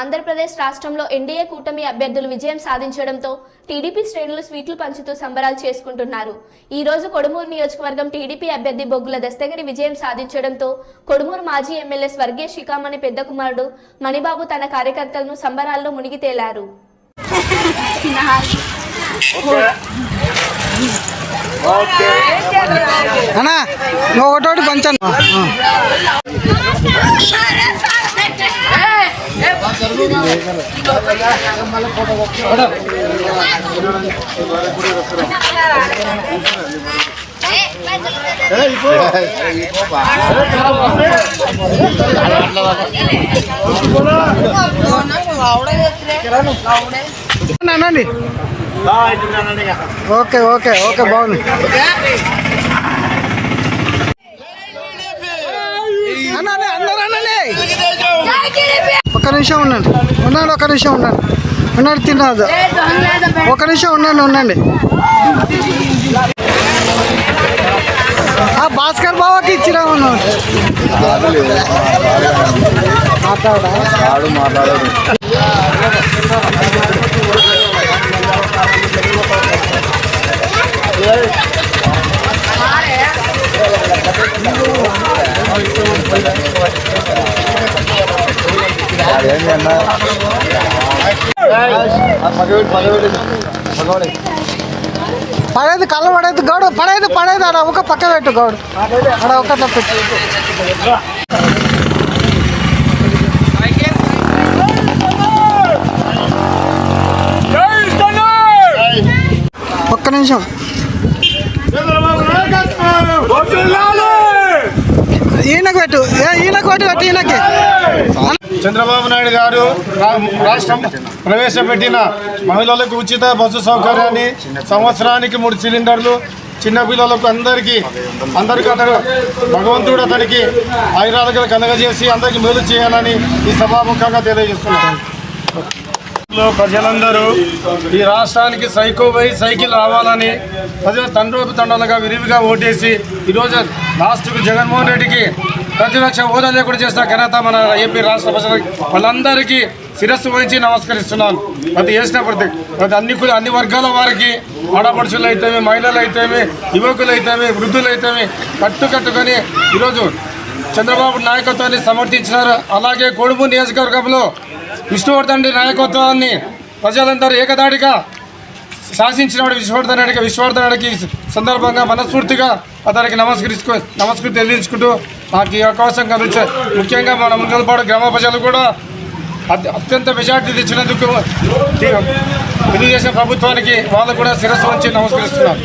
ఆంధ్రప్రదేశ్ రాష్ట్రంలో ఎన్డీఏ కూటమి అభ్యర్థులు విజయం సాధించడంతో టీడీపీ శ్రేణులు స్వీట్లు పంచుతూ సంబరాలు చేసుకుంటున్నారు. ఈ రోజు కొడుమూరు నియోజకవర్గం టీడీపీ అభ్యర్థి బొగ్గుల దస్తగిరి విజయం సాధించడంతో కొడుమూరు మాజీ ఎమ్మెల్యే స్వర్గీయ శిఖామణి పెద్ద కుమారుడు మణిబాబు తన కార్యకర్తలను సంబరాల్లో మునిగి తేలారు. అన్నా నువ్వు ఒకటోటి పంచాను. ఓకే ఓకే ఓకే బాగుంది. ఒక్క నిమిషం ఉండండి. ఉండండి ఒక్క నిమిషం ఉండండి. ఉండండి తినరాదు. ఒక్క నిమిషం ఉండండి ఉండండి. ఆ భాస్కర్ బాబాకి ఇచ్చిరా Thank you. పడేది కళ్ళ పడేది గౌడు పడేది పడేది అడ ఒక పక్క పెట్టు గౌడు. ఆడ ఒక పెట్టు. ఒక్క నిమిషం. ఈయనకు పెట్టు. ఈయనకు పెట్టు పెట్టు ఈయనకి. చంద్రబాబు నాయుడు గారు రా- రాష్ట్రం ప్రవేశపెట్టిన మహిళలకు ఉచిత బస్సు సౌకర్యాన్ని సంవత్సరానికి మూడు సిలిండర్లు చిన్న పిల్లలకు అందరికీ అందరికీ అతడు భగవంతుడు అతనికి ఆయురాలుగా కలగజేసి అందరికీ మేలు చేయాలని ఈ సభాముఖంగా తెలియజేస్తున్నాను. ప్రజలందరూ ఈ రాష్ట్రానికి సైకో సైకిల్ రావాలని ప్రజలు తండ్రోపు తండ్రులుగా విరివిగా ఓటేసి ఈరోజు లాస్ట్కు జగన్మోహన్ రెడ్డికి ప్రతిపక్ష హోదా లేకుండా చేసిన ఘనత మన ఏపీ రాష్ట్ర ప్రజలకి వాళ్ళందరికీ శిరస్సు వహించి నమస్కరిస్తున్నాను. ప్రతి చేసిన ప్రతి ప్రతి అన్ని అన్ని వర్గాల వారికి ఆడపడుచులు అయితేమి మహిళలు అయితేమి యువకులు అయితేమి వృద్ధులు అయితేమి కట్టుకట్టుకొని ఈరోజు చంద్రబాబు నాయకత్వాన్ని సమర్థించినారు. అలాగే కొడుపు నియోజకవర్గంలో విష్ణువర్ధన్ నాయకత్వాన్ని ప్రజలందరూ ఏకదాడిగా శాసించినవాడు విశ్వవర్ధన్ రెడ్డికి సందర్భంగా మనస్ఫూర్తిగా అతనికి నమస్కరించుకో నమస్కృతి తెలియజుకుంటూ నాకు ఈ అవకాశం కలిగించే ముఖ్యంగా మన ముంగల్పాడు గ్రామ ప్రజలు కూడా అత్యంత మెజార్టీ తెచ్చినందుకు తెలుగుదేశం ప్రభుత్వానికి వాళ్ళు కూడా శిరస్సు వచ్చి నమస్కరిస్తున్నారు